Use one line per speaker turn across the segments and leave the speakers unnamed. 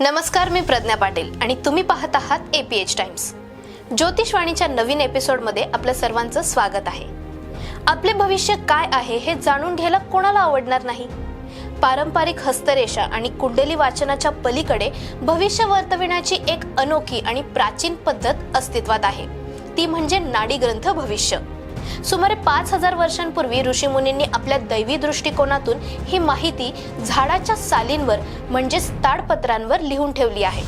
नमस्कार मी प्रज्ञा पाटील आणि तुम्ही पाहत आहात एपीएच टाइम्स ज्योतिषवाणीच्या नवीन एपिसोडमध्ये आपलं सर्वांचं स्वागत आहे. आपले भविष्य काय आहे हे जाणून घ्यायला कोणाला आवडणार नाही? पारंपरिक हस्तरेषा आणि कुंडली वाचनाच्या पलीकडे भविष्य वर्तविण्याची एक अनोखी आणि प्राचीन पद्धत अस्तित्वात आहे. ती म्हणजे नाडी ग्रंथ भविष्य. सुमारे पाच हजार वर्षांपूर्वी ऋषीमुनींनी आपल्या दैवी दृष्टिकोनातून ही माहिती झाडाच्या सालींवर म्हणजेच ताडपत्रांवर लिहून ठेवली आहे.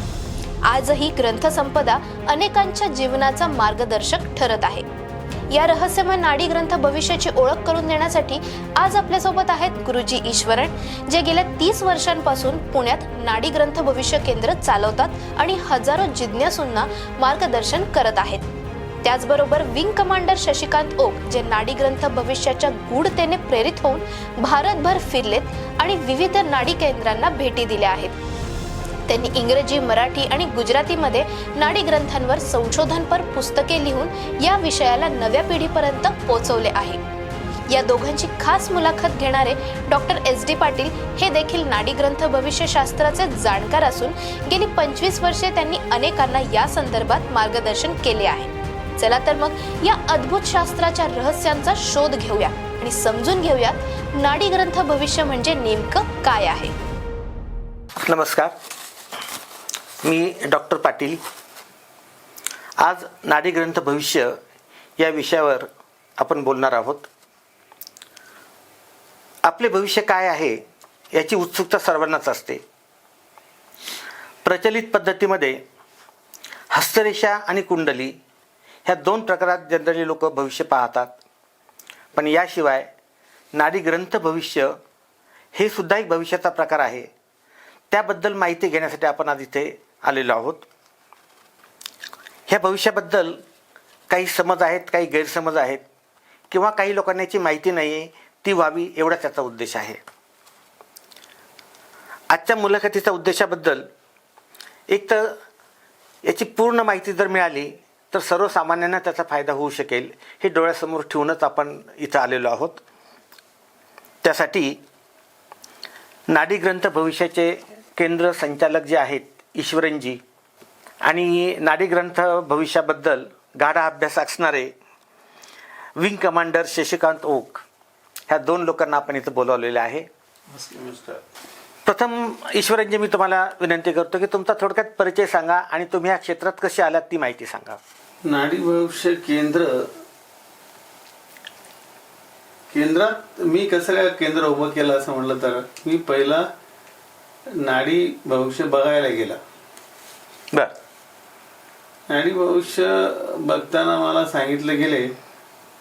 आजही ग्रंथसंपदा अनेकांच्या जीवनाचा मार्गदर्शक ठरत आहे. या रहस्यमय नाडी ग्रंथ भविष्याची ओळख करून देण्यासाठी आज आपल्यासोबत आहेत गुरुजी ईश्वरन जे गेल्या तीस वर्षांपासून पुण्यात नाडी ग्रंथ भविष्य केंद्र चालवतात आणि हजारो जिज्ञासूंना मार्गदर्शन करत आहेत. त्याचबरोबर विंग कमांडर शशिकांत ओक जे नाडी ग्रंथ भविष्याच्या गूढतेने प्रेरित होऊन भारतभर फिरलेत आणि विविध नाडी केंद्रांना भेटी दिल्या आहेत. त्यांनी इंग्रजी मराठी आणि गुजरातीमध्ये नाडी ग्रंथांवर संशोधनपर पुस्तके लिहून या विषयाला नव्या पिढीपर्यंत पोहोचवले आहे. या दोघांची खास मुलाखत घेणारे डॉक्टर एस डी पाटील हे देखील नाडी ग्रंथ भविष्यशास्त्राचे जाणकार असून गेली पंचवीस वर्षे त्यांनी अनेकांना या संदर्भात मार्गदर्शन केले आहे. चला तर मग या अद्भुत शास्त्राच्या रहस्यांचा शोध घेऊया आणि समजून घेऊया नाडी ग्रंथ भविष्य म्हणजे नेमकं काय आहे.
नमस्कार. मी डॉक्टर पाटील. आज नाडी ग्रंथ भविष्य या विषयावर आपण बोलणार आहोत. आपले भविष्य काय आहे याची उत्सुकता सर्वांनाच असते. प्रचलित पद्धतीमध्ये हस्तरेषा आणि कुंडली ह्या दोन प्रकारात जनरली लोक भविष्य पाहतात. पण याशिवाय नाडी ग्रंथ भविष्य हे सुद्धा एक भविष्याचा प्रकार आहे. त्याबद्दल माहिती घेण्यासाठी आपण आज इथे आलेलो आहोत. ह्या भविष्याबद्दल काही समज आहेत काही गैरसमज आहेत किंवा काही लोकांना याची माहिती नाही आहे ती व्हावी एवढा त्याचा उद्देश आहे. आजच्या मुलाखतीच्या उद्देशाबद्दल एक तर याची पूर्ण माहिती जर मिळाली तर सर्वसामान्यांना त्याचा फायदा होऊ शकेल. हे डोळ्यासमोर ठेवूनच आपण इथं आलेलो आहोत. त्यासाठी नाडीग्रंथ भविष्याचे केंद्र संचालक जे आहेत ईश्वरनजी आणि नाडीग्रंथ भविष्याबद्दल गाढा अभ्यास असणारे विंग कमांडर शशिकांत ओक ह्या दोन लोकांना आपण इथं बोलावलेले आहे. प्रथम ईश्वरनजी मी तुम्हाला विनंती करतो की तुमचा थोडक्यात परिचय सांगा आणि तुम्ही या क्षेत्रात कसे आलात ती माहिती सांगा.
नाडी भविष्य केंद्र केंद्रात मी कसं काय केंद्र उभं केलं असं म्हटलं तर मी पहिला नाडी भविष्य बघायला गेला.
बर.
नाडी भविष्य बघताना मला सांगितलं गेले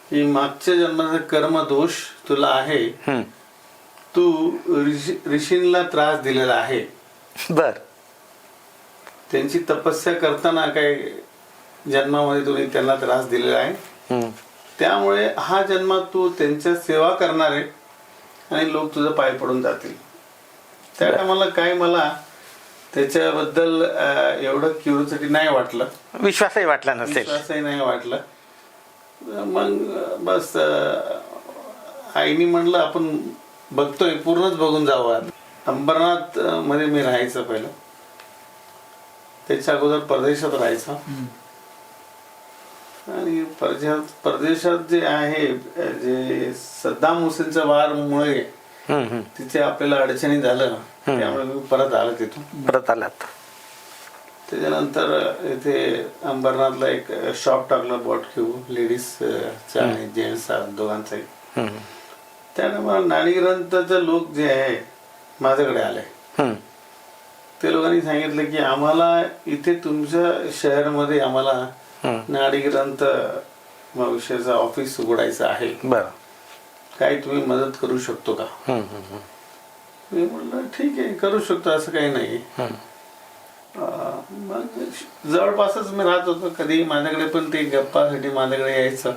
की मागच्या जन्माचा कर्मदोष तुला आहे.
हं.
तू ऋषी ऋषींना त्रास दिलेला आहे.
बर.
त्यांची तपस्या करताना काय जन्मामध्ये तुम्ही त्यांना त्रास दिलेला आहे. त्यामुळे हा जन्मात तू त्यांच्या सेवा करणार आहे आणि लोक तुझं पाय पडून जातील. त्या टायमाला काय मला त्याच्याबद्दल एवढं क्युरियोसिटी नाही वाटलं.
विश्वासही वाटला नसेल.
विश्वासही नाही वाटलं. मग बस आईनी म्हणलं आपण बघतोय पूर्णच बघून जावं अंबरनाथमध्ये मी राहायचं पहिलं. त्याच्या अगोदर परदेशात राहायचं. आणि परदेशात परदेशात जे आहे जे सद्दाम हुसेनच्या वारमुळे
हं, हं.
तिथे आपल्याला अडचणी झालं त्यामुळे मी परत आलो तिथून.
परत आलात.
त्याच्यानंतर इथे अंबरनाथला एक शॉप टाकला बॉट घेऊ लेडीज चा आणि जेंट्स दोघांचाही. त्याने मला नाडीग्रंथाचे लोक जे आहे माझ्याकडे आले. ते लोकांनी सांगितलं की आम्हाला इथे तुमच्या शहरामध्ये आम्हाला
हं.
नाडीग्रंथ भविष्याचं ऑफिस उघडायचं आहे. काय तुम्ही मदत करू शकतो का. मी म्हणलं ठीक आहे करू शकतो असं काही नाही. मग जवळपासच मी राहत होतो. कधी माझ्याकडे पण ते गप्पासाठी माझ्याकडे यायचं.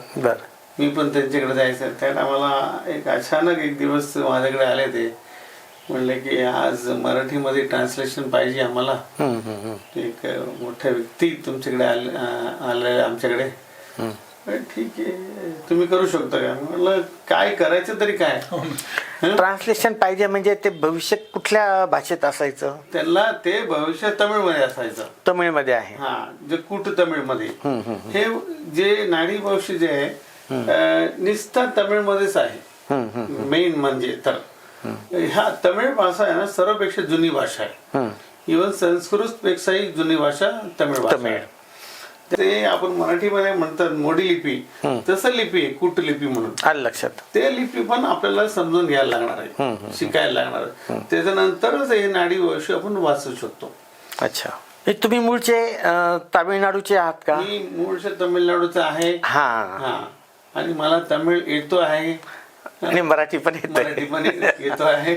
मी पण त्यांच्याकडे जायचं. त्या टायमाला एक अचानक एक दिवस माझ्याकडे आले ते. म्हणले की आज मराठीमध्ये ट्रान्सलेशन पाहिजे आम्हाला. एक मोठ्या व्यक्ती तुमच्याकडे आले आले आमच्याकडे. ठीक आहे. तुम्ही करू शकता का? म्हटलं काय करायचं तरी काय?
ट्रान्सलेशन पाहिजे म्हणजे ते भविष्य कुठल्या भाषेत असायचं?
त्यांना ते भविष्य तमिळमध्ये असायचं.
तमिळमध्ये आहे.
हा जे कुट तमिळमध्ये. हे जे नाडी भविष्य जे आहे निस्ता तमिळमध्येच आहे. मेन म्हणजे तर. ह्या तमिळ भाषा आहे ना सर्वपेक्षा जुनी भाषा आहे. इव्हन संस्कृत पेक्षाही जुनी भाषा तमिळ भाषा. आहे. ते आपण मराठीमध्ये म्हणतात मोडी लिपी. तसं लिपी आहे कुट लिपी म्हणून.
लक्षात.
ते लिपी पण आपल्याला समजून घ्यायला लागणार आहे. शिकायला लागणार आहे. त्याच्यानंतरच हे नाडी भविष्य आपण वाचू शकतो.
अच्छा. तुम्ही मूळचे तामिळनाडूचे आहात का?
मी मूळच्या तमिळनाडूचा आहे.
हा.
हा. आणि मला तमिळ येतो आहे.
आणि मराठी पण येत
मराठी पण येतो आहे.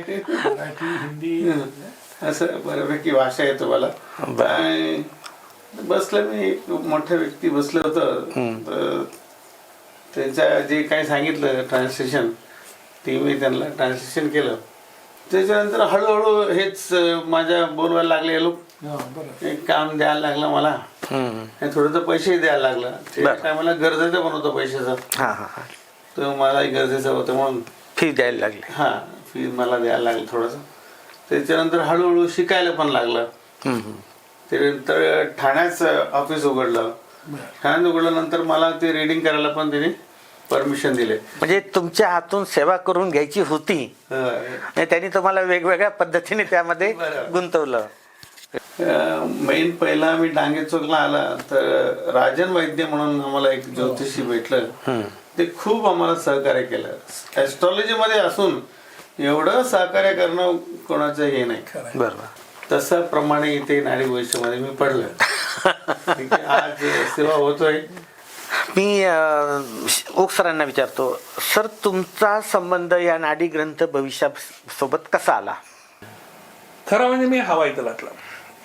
असं बऱ्यापैकी भाषा येतो मला. बसलं मी एक मोठ्या व्यक्ती बसलं होतं. तर त्यांच्या जे काही सांगितलं ट्रान्सलेशन ते मी त्यांना ट्रान्सलेशन केलं. त्याच्यानंतर हळूहळू हेच माझ्या बोलवायला लागले. लोक एक काम द्यायला लागलं मला. आणि थोडंसं पैसे द्यायला लागलं. ते
बरं.
काय मला गरजेचं पण होतं पैशाचं.
हा हा हा.
तर मलाही गरजेचं होतं म्हणून.
फी द्यायला लागले.
हा फी मला द्यायला लागलं थोडंसं. त्याच्यानंतर हळूहळू शिकायला पण लागलं.
हम्म, हम्म.
त्यानंतर ठाण्याचं ऑफिस उघडलं. ठाण्यात उघडल्यानंतर मला ते रिडिंग करायला पण त्यांनी परमिशन दिले.
म्हणजे तुमच्या हातून सेवा करून घ्यायची होती.
अं,
आणि त्यांनी तुम्हाला वेगवेगळ्या पद्धतीने त्यामध्ये
बरं.
गुंतवलं.
मेन पहिला मी डांगे चौकला आला तर राजन वैद्य म्हणून आम्हाला एक ज्योतिषी भेटलं. ते खूप आम्हाला सहकार्य केलं. ऍस्ट्रॉलॉजी मध्ये असून एवढं सहकार्य करणं कोणाचं हे नाही.
बरोबर.
तसं प्रमाणे इथे नाडी भविष्यामध्ये मी पडलं. आज सेवा होतोय.
मी अं, ओक सरांना विचारतो सर तुमचा संबंध या नाडी ग्रंथ भविष्यासोबत कसा आला?
खरं म्हणजे मी हवाई दलातला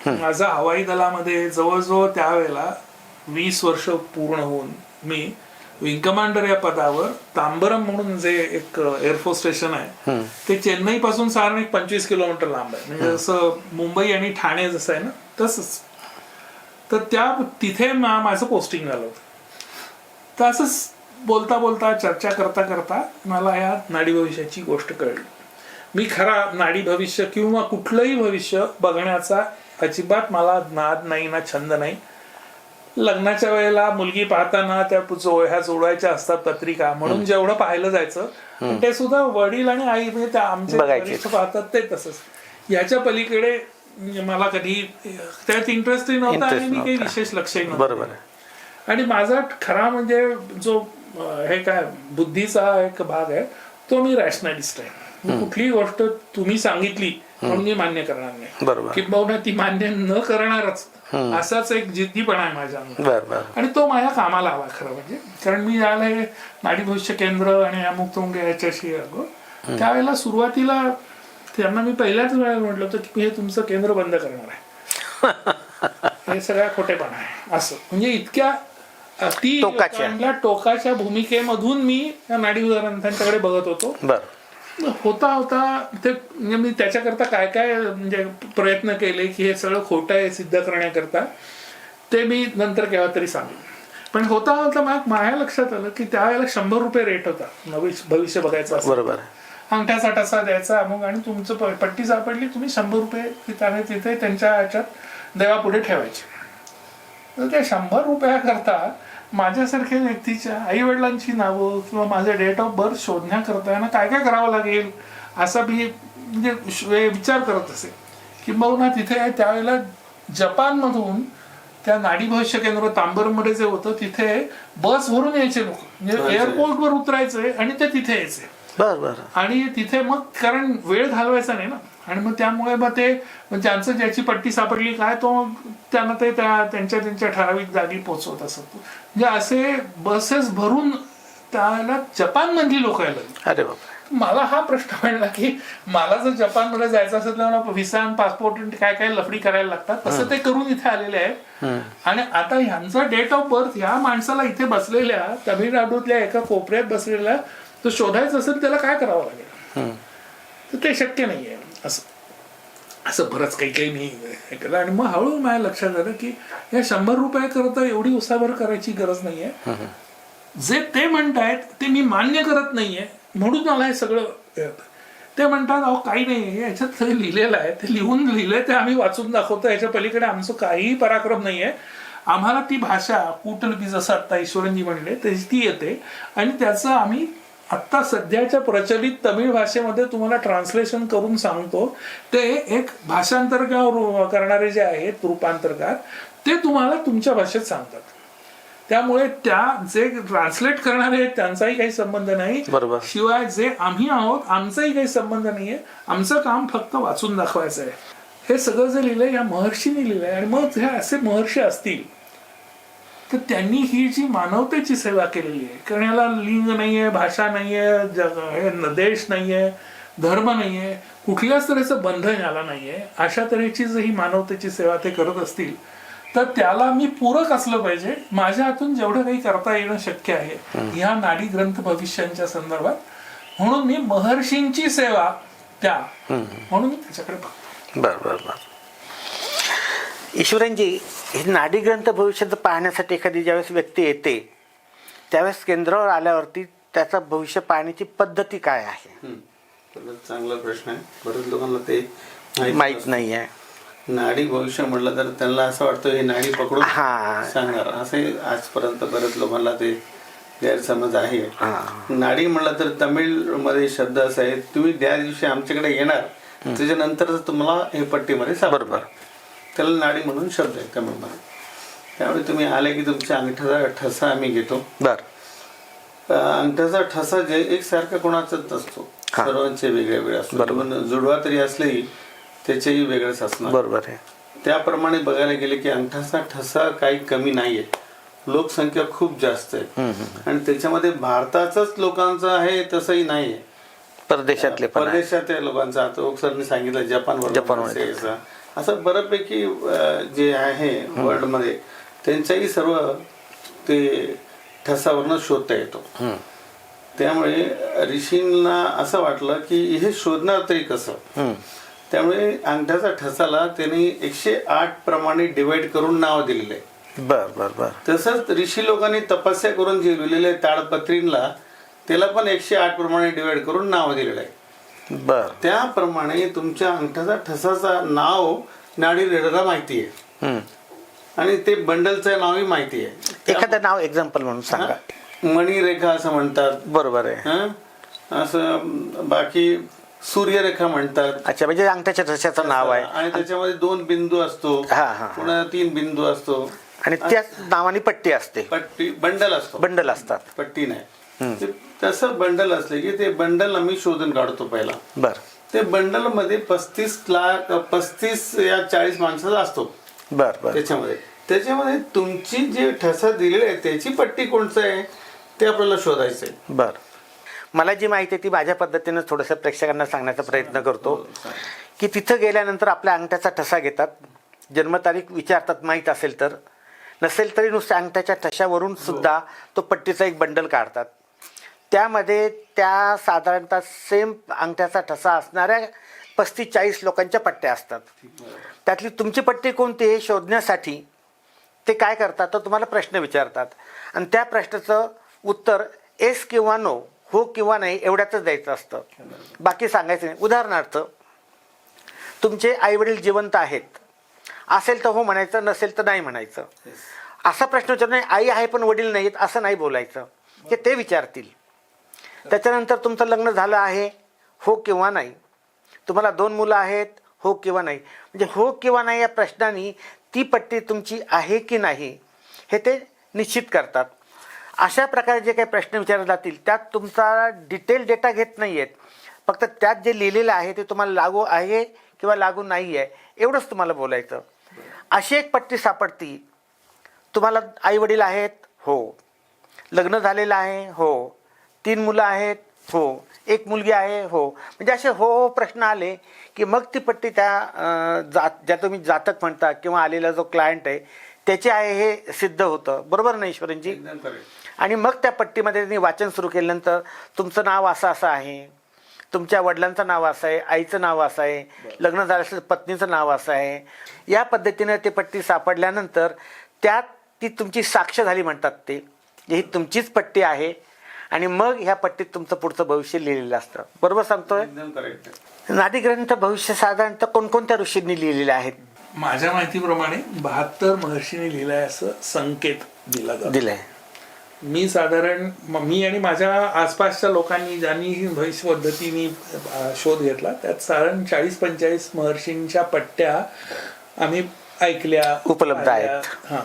माझा हवाई दलामध्ये जवळजवळ त्यावेळेला वीस वर्ष पूर्ण होऊन मी विंग कमांडर या पदावर तांबरम म्हणून जे एक एअरफोर्स स्टेशन आहे ते चेन्नई पासून साधारण एक पंचवीस किलोमीटर लांब आहे. म्हणजे जसं मुंबई आणि ठाणे जसं आहे ना तसंच. तर त्या तिथे माझं पोस्टिंग झालं होतं. तर असंच बोलता बोलता चर्चा करता करता मला या नाडी भविष्याची गोष्ट कळली. मी खरा नाडी भविष्य किंवा कुठलंही भविष्य बघण्याचा अजिबात मला नाद नाही ना छंद नाही. लग्नाच्या वेळेला मुलगी पाहताना त्या जो- ह्या जोडायच्या असतात पत्रिका म्हणून जेवढं पाहिलं जायचं ते सुद्धा वडील आणि आई म्हणजे त्या आमचे पाहतात ते तसंच. याच्या पलीकडे मला कधी त्यात इंटरेस्टही नव्हता आणि मी काही. विशेष लक्षही नव्हतं
बरोबर आहे
आणि माझा खरा म्हणजे जो हे काय बुद्धीचा एक भाग आहे तो मी रॅशनलिस्ट आहे. कुठलीही गोष्ट तुम्ही सांगितली म्हणून मी मान्य करणार नाही.
बरोबर.
किंबहुना ती मान्य न करणारच. असाच एक जिद्दीपणा आहे माझ्या अंगात.
बर बर.
आणि तो माझ्या कामाला आला खरं म्हणजे. कारण मी याला हे नाडी भविष्य केंद्र आणि अमुक तुंग याच्याशी अगो. त्यावेळेला सुरुवातीला त्यांना मी पहिल्याच वेळेला म्हटलं होतं की हे तुमचं केंद्र बंद करणार आहे. हे सगळ्या खोटेपणा आहे. असं. म्हणजे इतक्या अति
टोकाच्या.
भूमिकेमधून मी नाडी ग्रंथांच्याकडे बघत होतो.
बर.
होता होता ते म्हणजे मी त्याच्याकरता काय काय म्हणजे प्रयत्न केले की हे सगळं खोटं आहे सिद्ध करण्याकरता ते मी नंतर केव्हा तरी सांगेन. पण होता होता मग माझ्या लक्षात आलं की त्यावेळेला शंभर रुपये रेट होता. भविष्य बघायचं असं
बरोबर.
अंगठ्याचा टसा द्यायचा अमुक आणि तुमचं पट्टी सापडली तुम्ही शंभर रुपये तिथे तिथे त्यांच्या ह्याच्यात देवापुढे ठेवायचे. तर त्या शंभर रुपयाकरता माझ्यासारख्या व्यक्तीच्या आई वडिलांची नावं किंवा माझं डेट ऑफ बर्थ शोधण्याकरता यांना काय काय करावं लागेल? असा मी म्हणजे विचार करत असे. किंबहुना तिथे त्यावेळेला जपानमधून त्या नाडी भविष्य केंद्र तांबरमध्ये जे होतं तिथे बस भरून यायचे लोक. म्हणजे एअरपोर्टवर उतरायचे आणि ते तिथे यायचे. आणि तिथे मग कारण वेळ घालवायचा नाही ना. आणि मग त्यामुळे मग ते ज्यांचं ज्याची पट्टी सापडली काय तो त्यांना ते त्या त्यांच्या त्यांच्या ठराविक जागी पोहोचवत असत. म्हणजे असे बसेस भरून त्याला जपान मधली लोक यायला.
अरे बाप
मला हा प्रश्न पडला की मला जर जपानमध्ये जायचं असेल तर मला व्हिसा आणि पासपोर्ट काय काय लफडी करायला लागतात. तसं ते करून इथे आलेले आहे आणि आता ह्यांचा डेट ऑफ बर्थ ह्या माणसाला इथे बसलेल्या तमिळनाडूतल्या एका कोपऱ्यात बसलेल्या तो शोधायचं असेल त्याला काय करावं लागेल? तर ते शक्य नाहीये. असं असं बरंच काही काही मी हे केलं आणि मग हळूहळू माझ्या लक्षात आलं की या शंभर रुपये करता एवढी उसाभर करायची गरज नाहीये. जे ते म्हणतायत ते मी मान्य करत नाहीये. म्हणून मला हे सगळं. ते म्हणतात अहो काही नाही. याच्यात सगळं लिहिलेलं आहे ते लिहून लिहिलंय ते आम्ही वाचून दाखवतो. याच्या पलीकडे आमचं काहीही पराक्रम नाहीये. आम्हाला ती भाषा कूटलिपी जसं आता ईश्वरनजी म्हणले त्याची ती येते. आणि त्याचं आम्ही आत्ता सध्याच्या प्रचलित तमिळ भाषेमध्ये तुम्हाला ट्रान्सलेशन करून सांगतो. ते एक भाषांतर करणारे जे आहेत रूपांतरकार ते तुम्हाला तुमच्या भाषेत सांगतात. त्यामुळे त्या जे ट्रान्सलेट करणारे आहेत त्यांचाही काही संबंध नाही.
बरोबर.
शिवाय जे आम्ही आहोत आमचाही काही संबंध नाहीये. आमचं काम फक्त वाचून दाखवायचं आहे हे सगळं जे लिहिलंय या महर्षीने लिहिलंय आणि मग हे असे महर्षी असतील तर त्यांनी ही जी मानवतेची सेवा केलेली आहे कारण याला लिंग नाहीये भाषा नाहीये जग हे न- देश नाहीये धर्म नाहीये कुठल्याच तऱ्हेचं बंधन याला नाहीये अशा तऱ्हेची जर ही मानवतेची सेवा ते करत असतील तर त्याला मी पूरक असलं पाहिजे. माझ्या हातून जेवढं काही करता येणं शक्य आहे ह्या नाडी ग्रंथ भविष्यांच्या संदर्भात. म्हणून मी महर्षींची सेवा त्या म्हणून मी त्याच्याकडे बघतो.
बर बर बर. ईश्वरनजी हे नाडी ग्रंथ भविष्यात पाहण्यासाठी एखादी ज्यावेळेस व्यक्ती येते त्यावेळेस केंद्रावर आल्यावरती त्याचं भविष्य पाहण्याची पद्धती काय आहे?
चांगला प्रश्न आहे. बरेच लोकांना ते
माहीत नाही आहे.
नाडी भविष्य म्हटलं तर त्यांना असं वाटतं हे नाडी पकडून
हा.
सांगणार. असे आजपर्यंत बरेच लोकांना ते गैरसमज आहे. नाडी म्हणलं तर तमिळमध्ये शब्द असा आहे तुम्ही त्या दिवशी आमच्याकडे येणार त्याच्यानंतर तुम्हाला हे पट्टीमध्ये सापडणार.
बरोबर.
त्याला नाडी म्हणून शब्द आहे तमिळमध्ये त्यामुळे तुम्ही आले की तुमच्या अंगठ्याचा ठसा आम्ही घेतो.
बर.
अंगठ्याचा ठसा जे एकसारखा कोणाचाच नसतो.
हा.
सर्वांचे वेगळे वेगळे असतो. पण जुडवा तरी असलेही त्याचेही वेगळेच असणार.
बरोबर आहे.
त्याप्रमाणे बघायला गेले की अंगठाचा ठसा काही कमी नाहीये. लोकसंख्या खूप जास्त आहे. आणि त्याच्यामध्ये भारताचाच लोकांचा आहे तसंही नाहीये.
परदेशातले पण आहे.
परदेशातल्या लोकांचा. आता ओक्सरने सांगितलं जपान
जपानमध्ये.
असं बऱ्यापैकी जे आहे वर्ल्डमध्ये त्यांच्याही सर्व ते ठसावरनं शोधता येतो. त्यामुळे ऋषींना असं वाटलं की हे शोधणार तरी कसं. त्यामुळे अंगठ्याचा ठसाला त्यांनी एकशे आठ प्रमाणे डिवाइड करून नाव दिलेलं. आहे
बर बर बर.
तसंच ऋषी लोकांनी तपस्या करून जे लिहिलेले ताडपत्रींना त्याला पण एकशे आठ प्रमाणे डिवाइड करून नाव दिलेलं आहे.
बर.
त्याप्रमाणे तुमच्या अंगठ्याचा ठसाचा नाव नाडी रेडरला माहिती आहे. आणि ते बंडलचं नावही माहिती आहे
एखादं नाव एक्झाम्पल म्हणून सांगा.
मणिरेखा असं म्हणतात.
बरोबर आहे.
हं? असं बाकी सूर्यरेखा म्हणतात.
अच्छा म्हणजे अंगठ्याच्या ठशाचं नाव आहे.
आणि त्याच्यामध्ये दोन बिंदू असतो.
हा, हा, हा.
पुन्हा तीन बिंदू असतो.
आणि त्याच नावाने पट्टी असते.
पट्टी बंडल असतो.
बंडल असतात.
पट्टी नाही. ते तसं बंडल असले की ते बंडल आम्ही शोधून काढतो पहिला.
बर.
ते बंडलमध्ये पस्तीस लाख पस्तीस या चाळीस माणसाचा असतो.
बर बर.
त्याच्यामध्ये. त्याच्यामध्ये तुमची जी ठसा दिलेली आहे त्याची पट्टी कोणचं आहे? ते आपल्याला शोधायचं आहे.
बर. मला जी माहिती आहे ती माझ्या पद्धतीनं थोडंसं प्रेक्षकांना सांगण्याचा प्रयत्न करतो. की तिथं गेल्यानंतर आपल्या अंगठ्याचा ठसा घेतात. जन्मतारीख विचारतात माहीत असेल तर. नसेल तरी नुसत्या अंगठ्याच्या ठशावरून सुद्धा तो पट्टीचा एक बंडल काढतात. त्यामध्ये त्या साधारणतः सेम अंगठ्याचा ठसा असणाऱ्या पस्तीस चाळीस लोकांच्या पट्ट्या असतात. त्यातली तुमची पट्टी कोणती हे शोधण्यासाठी ते काय करतात तर तुम्हाला प्रश्न विचारतात. आणि त्या प्रश्नाचं उत्तर एस किंवा नो हो किंवा नाही एवढ्यातच द्यायचं असतं. बाकी सांगायचं नाही. उदाहरणार्थ तुमचे आईवडील जिवंत आहेत. असेल तर हो म्हणायचं नसेल तर नाही म्हणायचं. असा प्रश्न विचार नाही आई आहे पण वडील नाहीत असं नाही बोलायचं. ते ते विचारतील. त्याच्यानंतर तुमचं लग्न झालं आहे हो किंवा नाही? तुम्हाला दोन मुलं आहेत हो किंवा नाही? म्हणजे हो किंवा नाही या प्रश्नाने ती पट्टी तुमची आहे की नाही हे ते निश्चित करतात. अशा प्रकारे जे काही प्रश्न विचारले जातील त्यात तुमचा डिटेल डेटा घेत नाही आहेत फक्त त्यात जे लिहिलेलं आहे ते तुम्हाला लागू आहे किंवा लागू नाही आहे एवढंच तुम्हाला बोलायचं. अशी एक पट्टी सापडती. तुम्हाला आई वडील आहेत हो. लग्न झालेलं आहे हो. तीन मुलं आहेत हो. एक मुलगी आहे हो. म्हणजे असे हो हो प्रश्न आले की मग ती पट्टी त्या जात ज्या तुम्ही जातक म्हणता किंवा आलेला जो क्लायंट आहे त्याचे आहे हे सिद्ध होतं. बरोबर ना
correct.
आणि मग त्या पट्टीमध्ये त्यांनी वाचन सुरू केल्यानंतर तुमचं नाव असं असं आहे. तुमच्या वडिलांचं नाव असं आहे आईचं नाव असं आहे लग्न झालं असेल पत्नीचं नाव असं आहे. या पद्धतीनं ते पट्टी सापडल्यानंतर त्यात ती तुमची साक्ष झाली म्हणतात ते. ही तुमचीच पट्टी आहे. आणि मग ह्या पट्टीत तुमचं पुढचं भविष्य लिहिलेलं असतं. बरोबर सांगतोय?
एकदम करेक्ट
नाडी ग्रंथ भविष्य साधारणतः कोणकोणत्या ऋषींनी लिहिलेले आहेत
माझ्या माहितीप्रमाणे बहात्तर महर्षीने लिहिलाय असं संकेत दिला
दिलंय.
मी साधारण म- आणि माझ्या आसपासच्या लोकांनी ज्यांनी ही भविष्य पद्धतीने शोध घेतला त्यात साधारण चाळीस पंचेचाळीस महर्षींच्या पट्ट्या आम्ही ऐकल्या
उपलब्ध. आहेत.
हा.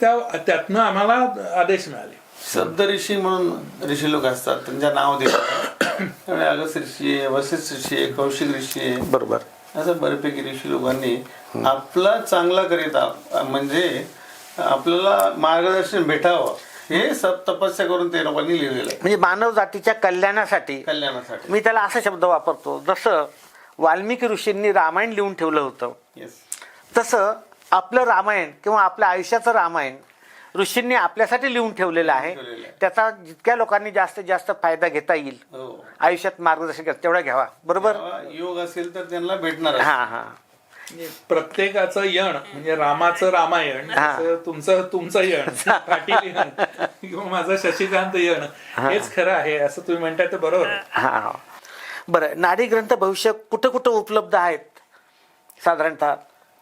त्या त्यातनं आम्हाला आदेश मिळाले.
शब्द ऋषी म्हणून ऋषी लोक असतात. त्यांच्या नाव देतात. त्यामुळे अगस्त ऋषी आहे वशिष्ठ ऋषी आहे कौशिक ऋषी आहे.
बरोबर.
असं बऱ्यापैकी ऋषी लोकांनी आपला चांगला करीत म्हणजे आपल्याला मार्गदर्शन भेटावं. हे सब तपस्या करून ते लोकांनी लिहिलेलं आहे.
म्हणजे मानव जातीच्या कल्याणासाठी
कल्याणासाठी.
मी त्याला असा शब्द वापरतो. जसं वाल्मिकी ऋषींनी रामायण लिहून ठेवलं होतं.
येस
तसं आपलं रामायण किंवा आपल्या आयुष्याचं रामायण ऋषींनी आपल्यासाठी लिहून ठेवलेलं आहे
ठेवलेलं आहे.
त्याचा जितक्या लोकांनी जास्तीत जास्त फायदा घेता येईल
हो
आयुष्यात मार्गदर्शन करत तेवढा घ्यावा बरोबर
योग असेल तर त्यांना भेटणार
हा हा
म्हणजे प्रत्येकाचं यण म्हणजे रामाचं रामायण
हा.
तुमचं तुमचं यण पाटील यण किंवा माझं शशिकांत यण हेच खरं आहे असं तुम्ही म्हणताय ते बरोबर आहे.
हा हा. बरं नाडी ग्रंथ भविष्य कुठं कुठं उपलब्ध आहेत साधारणतः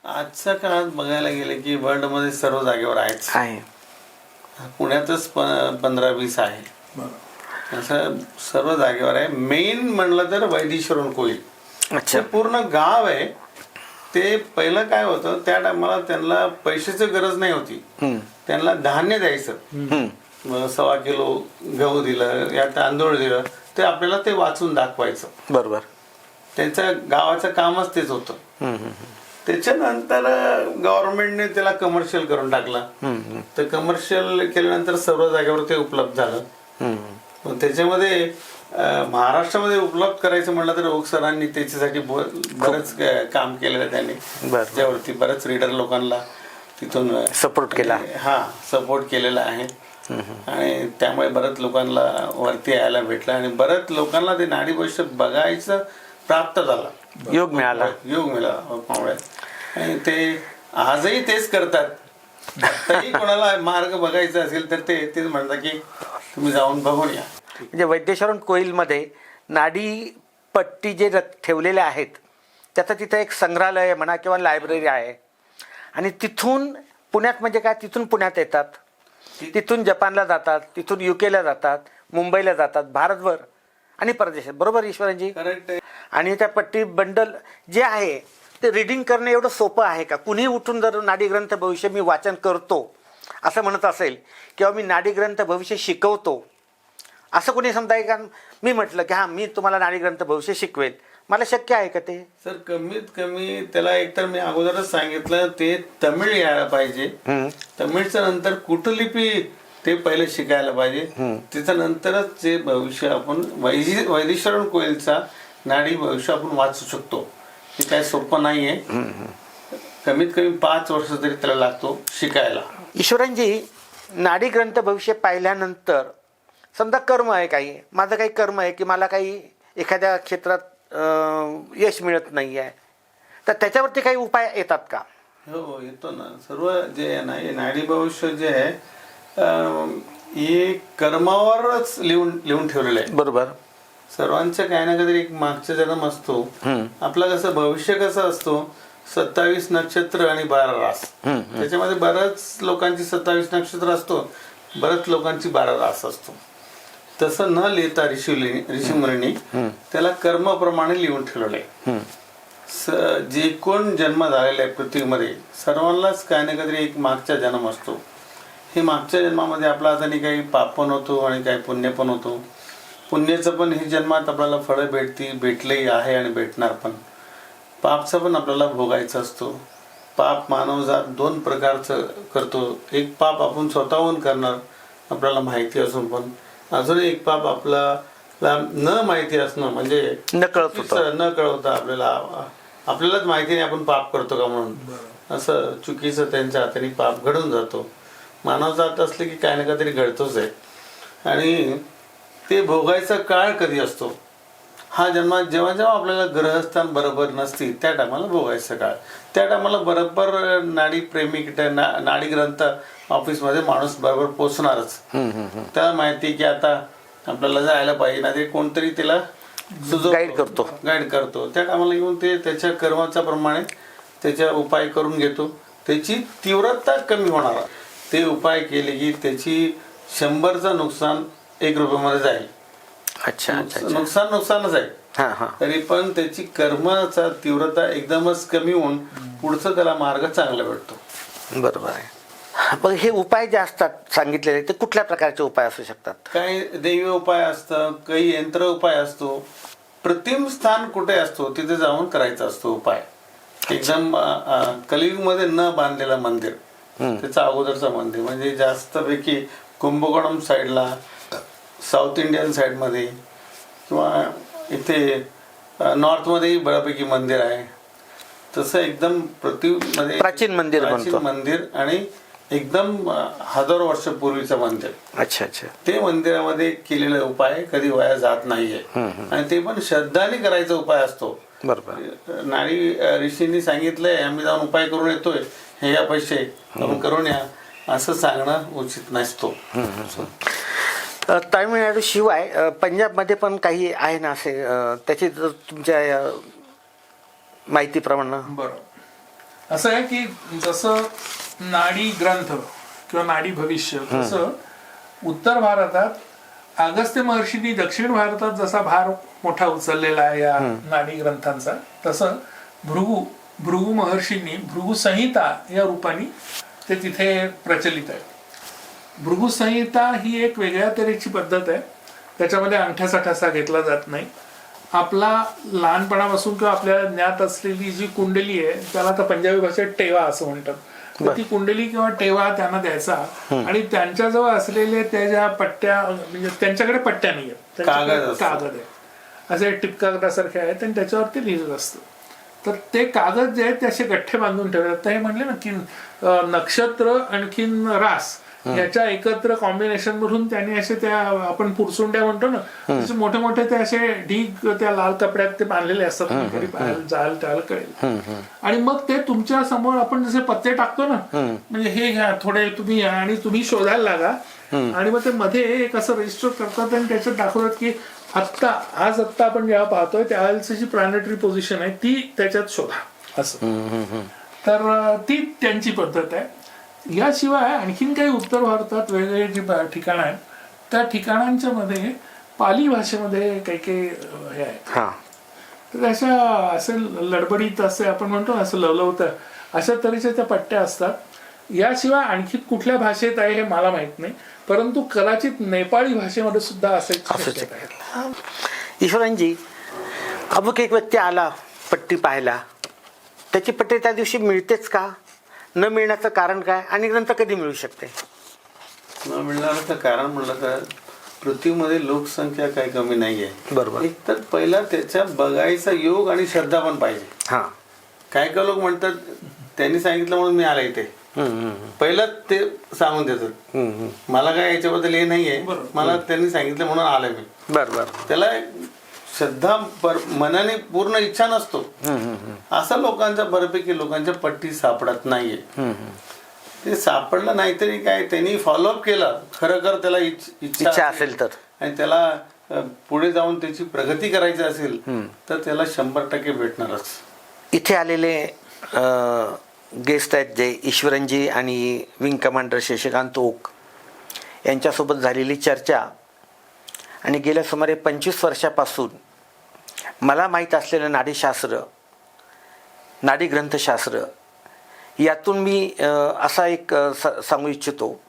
आजच्या काळात बघायला गेले की वर्ल्डमध्ये सर्व जागेवर आहेच
आहे.
पुण्यातच प- पंधरा वीस आहे. असं सर्व जागेवर आहे. मेन म्हणलं तर वैदीश्वरन कोळी
अच्छा.
पूर्ण गाव आहे. ते पहिलं काय होतं त्या टायमाला त्यांना पैशाची गरज नाही होती. त्यांना धान्य द्यायचं. सव्वा किलो गहू दिलं या तांदूळ दिलं ते आपल्याला ते वाचून दाखवायचं.
बरोबर.
त्यांचं गावाचं कामच तेच होतं. त्याच्यानंतर गव्हर्नमेंटने त्याला कमर्शियल करून टाकला. तर कमर्शियल केल्यानंतर सर्व जागेवर ते उपलब्ध झालं. मग त्याच्यामध्ये महाराष्ट्रामध्ये उपलब्ध करायचं म्हणलं तर ओक सरांनी त्याच्यासाठी बरंच काम केलेलं त्यांनी. त्याच्यावरती बरेच रीडर लोकांना तिथून
सपोर्ट केला.
हा सपोर्ट केलेला आहे. आणि त्यामुळे बऱ्याच लोकांना वरती यायला भेटलं. आणि बऱ्याच लोकांना ते नाडी भविष्य बघायचं प्राप्त झालं.
योग मिळाला.
योग मिळाला. त्यामुळे आणि ते आजही तेच करतात. आताही कोणाला मार्ग बघायचा असेल तर ते तेच म्हणतात की तुम्ही जाऊन बघून या.
म्हणजे वैद्येश्वरन कोईलमध्ये नाडी पट्टी जे ठेवलेले आहेत त्याचं तिथं एक संग्रहालय म्हणा किंवा लायब्ररी आहे. आणि तिथून पुण्यात म्हणजे काय? तिथून पुण्यात येतात. तिथून जपानला जातात तिथून युकेला जातात मुंबईला जातात भारतभर आणि परदेशात. बरोबर ईश्वरजी आणि त्या पट्टी बंडल जे आहे ते रिडिंग करणं एवढं सोपं आहे का? कुणी उठून जर नाडी ग्रंथ भविष्य मी वाचन करतो असं म्हणत असेल किंवा मी नाडी ग्रंथ भविष्य शिकवतो असं कोणी समजा का? मी म्हटलं की हां मी तुम्हाला नाडी ग्रंथ भविष्य शिकवेल. मला शक्य आहे का ते?
सर कमीत कमी त्याला एकतर मी अगोदरच सांगितलं ते तमिळ यायला पाहिजे.
हम्म.
तमिळचं नंतर कुटलिपी ते पहिले शिकायला पाहिजे. त्याच्यानंतरच जे भविष्य आपण वैदेश्वरण कोयलचा नाडी भविष्य आपण वाचू शकतो. हे काय सोपं नाहीये. कमीत कमी पाच वर्ष तरी त्याला लागतो शिकायला.
ईश्वरांजी नाडी ग्रंथ भविष्य पाहिल्यानंतर समजा कर्म आहे काही माझं काही कर्म आहे की मला काही एखाद्या क्षेत्रात यश मिळत नाही आहे तर त्याच्यावरती काही उपाय येतात का?
हो येतो ना. सर्व जे आहे ना हे नाडी भविष्य जे आहे हे कर्मावरच लिहून लिहून ठेवलेलं आहे.
बरोबर.
सर्वांच्या काही ना काहीतरी एक मागचा जन्म असतो. आपला कसं भविष्य कसं असतो सत्तावीस नक्षत्र आणि बारा रास. त्याच्यामध्ये बऱ्याच लोकांची सत्तावीस नक्षत्र असतो बऱ्याच लोकांची बारा रास असतो. तसं न लिहिता ऋषी ऋषीमुनी त्याला कर्माप्रमाणे लिहून ठेवलेलं आहे. स- जे कोण जन्म झालेले आहे पृथ्वीमध्ये सर्वांनाच काही ना काहीतरी एक मागचा जन्म असतो. हे मागच्या जन्मामध्ये आपला आता नाही काही पाप पण होतो आणि काही पुण्य पण होतो. पुण्याचं पण हे जन्मात आपल्याला फळं भेटती भेटलेही आहे आणि भेटणार पण. पापचं पण आपल्याला भोगायचं असतो. पाप मानवजात दोन प्रकारचं करतो. एक पाप आपण स्वतःहून करणार आपल्याला माहिती असून पण. अजून एक पाप आपल्याला न माहिती असणं म्हणजे
न कळत
न कळवता आपल्याला आपल्यालाच माहिती नाही आपण पाप करतो का म्हणून. असं चुकीचं त्यांच्या हाताने पाप घडून जातो. मानव जात असले की काही ना काहीतरी घडतोच आहे. आणि ते भोगायचा काळ कधी असतो? हा जन्म जेव्हा जेव्हा आपल्याला ग्रहस्थान बरोबर नसतील त्या टायमाला भोगायचा काळ. त्या टायमाला बरोबर नाडी प्रेमी ना नाडी ग्रंथ ऑफिसमध्ये माणूस बरोबर पोचणारच. त्याला माहिती की आता आपल्याला जायला पाहिजे ना ते कोणतरी त्याला.
Guide करतो.
गाईड करतो. त्या कामाला येऊन ते त्याच्या कर्माच्या प्रमाणे त्याच्या उपाय करून घेतो. त्याची तीव्रता कमी होणार. ते उपाय केले की त्याची शंभरचं नुकसान एक रुपयामध्ये जाईल.
अच्छा अच्छा अच्छा.
नुकसान नुकसानच आहे.
हां हां.
तरी पण त्याची कर्माचा तीव्रता एकदमच कमी होऊन पुढचं त्याला मार्ग चांगला भेटतो.
बरोबर आहे. पण हे उपाय जे असतात सांगितलेले ते कुठल्या प्रकारचे उपाय असू शकतात?
काही दैवी उपाय असतं काही यंत्र उपाय असतो. प्रतिम स्थान कुठे असतो तिथे जाऊन करायचा असतो उपाय. एकदम कलियुगमध्ये न बांधलेलं मंदिर. त्याचं अगोदरचं मंदिर. म्हणजे जास्तपैकी कुंभकोणम साईडला साऊथ इंडियन साईडमध्ये किंवा इथे नॉर्थमध्येही बऱ्यापैकी मंदिर आहे. तसं एकदम पृथ्वीमध्ये
प्राचीन मंदिर
प्राचीन
म्हणतो.
मंदिर आणि एकदम हजारो वर्षपूर्वीचं मंदिर.
अच्छा अच्छा.
ते मंदिरामध्ये केलेले उपाय कधी वाया जात नाहीये. आणि ते पण श्रद्धाने करायचा उपाय असतो.
बरोबर.
नारी ऋषींनी सांगितलंय आम्ही जाऊन उपाय करून येतोय. हे या पैसे करून या. असं सांगणं उचित नसतो.
अ, तामिळनाडू शिवाय अ, पंजाबमध्ये पण काही आहे ना असे त्याची तुमच्या माहितीप्रमाणे?
बरोबर असं आहे की जसं नाडी ग्रंथ किंवा नाडी भविष्य तसं उत्तर भारतात अगस्त्य महर्षींनी दक्षिण भारतात जसा भार मोठा उचललेला आहे या नाडी ग्रंथांचा तसं भृगु भृगु महर्षींनी भृगु संहिता या रूपाने ते तिथे प्रचलित आहे. भृगु संहिता ही एक वेगळ्या तऱ्हेची पद्धत आहे. त्याच्यामध्ये अंगठ्याचा ठसा घेतला जात नाही. आपला लहानपणापासून किंवा आपल्याला ज्ञात असलेली जी कुंडली आहे त्याला तर पंजाबी भाषेत टेवा असं म्हणतात. ती कुंडली किंवा टेवा त्यांना द्यायचा. आणि त्यांच्याजवळ असलेले त्या ज्या पट्ट्या म्हणजे त्यांच्याकडे पट्ट्या नाही आहेत. त्यांच्याकडे
कागद
आहे. असे टिपकागदासारखे आहेत आणि त्याच्यावरती लिहिलं असतं. तर ते कागद जे आहेत ते असे गठ्ठे बांधून ठेवतात. हे म्हणले ना की नक्षत्र आणखीन रास. याच्या एकत्र कॉम्बिनेशन मधून त्यांनी असे त्या आपण पुरसुंड्या म्हणतो ना तसे मोठे मोठे ते असे ढीग त्या लाल कपड्यात ते बांधलेले असतात. पाहायला जाल त्याला कळेल. आणि मग ते तुमच्यासमोर आपण जसे पत्ते टाकतो ना म्हणजे हे घ्या थोडे तुम्ही घ्या आणि तुम्ही शोधायला लागा. आणि मग ते मध्ये एक असं रजिस्टर करतात आणि त्याच्यात दाखवतात की आत्ता आज आत्ता आपण जेव्हा पाहतोय त्यावेळेची जी प्लॅनेटरी पोझिशन आहे ती त्याच्यात शोधा. असं. तर ती त्यांची पद्धत आहे. याशिवाय आणखीन काही उत्तर भारतात वेगवेगळे जे ठिकाणं आहेत. त्या ठिकाणांच्या मध्ये पाली भाषेमध्ये काही काही हे आहेत.
हां.
तर अशा असे लडबडीत असे आपण म्हणतो ना असं लवलवतं अशा तऱ्हेच्या त्या पट्ट्या असतात. याशिवाय आणखी कुठल्या भाषेत आहे हे मला माहीत नाही. परंतु कदाचित नेपाळी भाषेमध्ये सुद्धा असे.
ईश्वरांजी अमुक एक व्यक्ती आला पट्टी पाहायला. त्याची पट्टी त्या दिवशी मिळतेच का? न मिळण्याचं कारण काय आणि नंतर कधी मिळू शकते?
न मिळणारं कारण म्हणलं तर पृथ्वीमध्ये लोकसंख्या काही कमी नाहीये.
बरोबर.
एक तर पहिला त्याच्या बघायचा योग आणि श्रद्धा पण पाहिजे.
हां.
काय काय लोक म्हणतात त्यांनी सांगितलं म्हणून मी आला इथे.
हम्म, हम्म,
पहिलं ते सांगून देतात.
हम्म, हम्म.
मला काय याच्याबद्दल हे नाहीये.
बरोबर.
मला त्यांनी सांगितलं म्हणून आलोय मी.
बरं बरं.
त्याला श्रद्धा पर मनाने पूर्ण इच्छा नसतो. असा लोकांच्या बऱ्यापैकी लोकांच्या पट्टी सापडत नाहीये. ते सापडलं नाहीतरी काय त्यांनी फॉलोअप केलं. खरं खर त्याला इच्छ-
असेल. तर.
आणि त्याला पुढे जाऊन त्याची प्रगती करायची असेल तर त्याला शंभर टक्के भेटणारच.
इथे आलेले गेस्ट आहेत जे ईश्वरनजी आणि विंग कमांडर शशिकांत ओक. यांच्यासोबत झालेली चर्चा. आणि गेल्या सुमारे पंचवीस वर्षापासून मला माहीत असलेलं नाडीशास्त्र नाडी ग्रंथशास्त्र यातून मी असा एक स- सांगू इच्छितो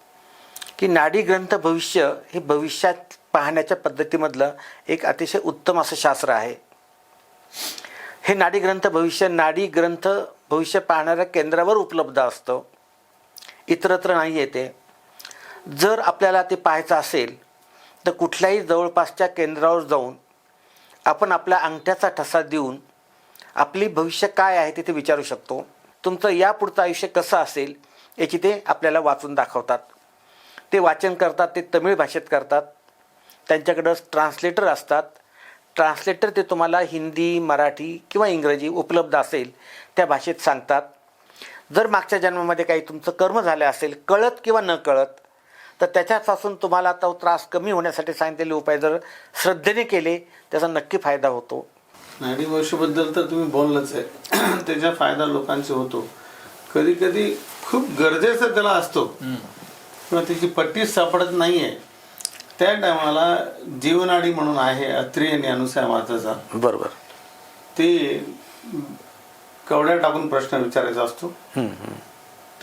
की नाडी ग्रंथ भविष्य हे भविष्यात पाहण्याच्या पद्धतीमधलं एक अतिशय उत्तम असं शास्त्र आहे. हे नाडी ग्रंथ भविष्य नाडी ग्रंथ भविष्य पाहणाऱ्या केंद्रावर उपलब्ध असतं. इतरत्र नाही येते. जर आपल्याला ते पाहायचं असेल तर कुठल्याही जवळपासच्या केंद्रावर जाऊन आपण आपल्या अंगठ्याचा ठसा देऊन आपली भविष्य काय आहे ते ते विचारू शकतो. तुमचं यापुढचं आयुष्य कसं असेल याची ते आपल्याला वाचून दाखवतात. ते वाचन करतात ते तमिळ भाषेत करतात. त्यांच्याकडं ट्रान्सलेटर असतात. ट्रान्सलेटर ते तुम्हाला हिंदी मराठी किंवा इंग्रजी उपलब्ध असेल त्या भाषेत सांगतात. जर मागच्या जन्मामध्ये काही तुमचं कर्म झालं असेल कळत किंवा न कळत तर त्याच्यापासून तुम्हाला तो त्रास कमी होण्यासाठी सांगितलेले उपाय जर श्रद्धेने केले त्याचा नक्की फायदा होतो.
नाडी वशबद्दल तर तुम्ही बोललंच आहे. त्याचा फायदा लोकांचे होतो. कधी कधी खूप गरजेचा त्याला असतो. किंवा त्याची पट्टी सापडत नाहीये. त्या टायमाला जीवनाडी म्हणून आहे अत्रिय आणि अनुसया माताचा
बरोबर.
ते कवड्या टाकून प्रश्न विचारायचा असतो.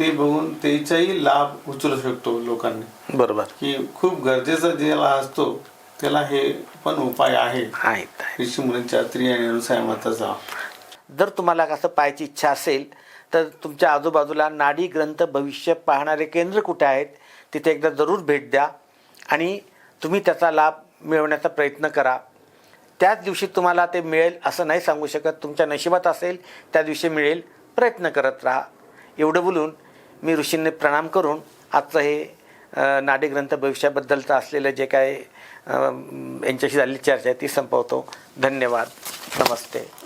ते बघून त्याचाही लाभ उचलू शकतो लोकांनी.
बरोबर.
की खूप गरजेचा ज्याला असतो त्याला हे पण उपाय आहे
आहेत.
ऋषी मुलींच्या अत्रिय आणि अनुसया माताचा.
जर तुम्हाला असं पाहायची इच्छा असेल तर तुमच्या आजूबाजूला नाडी ग्रंथ भविष्य पाहणारे केंद्र कुठे आहेत तिथे एकदा जरूर भेट द्या. आणि तुम्ही त्याचा लाभ मिळवण्याचा प्रयत्न करा. त्याच दिवशी तुम्हाला ते मिळेल असं नाही सांगू शकत. तुमच्या नशिबात असेल त्या दिवशी मिळेल. प्रयत्न करत राहा. एवढं बोलून मी ऋषींनी प्रणाम करून आजचं हे नाडीग्रंथ भविष्याबद्दलचं असलेलं जे काय यांच्याशी झालेली चर्चा आहे ती संपवतो. धन्यवाद. नमस्ते.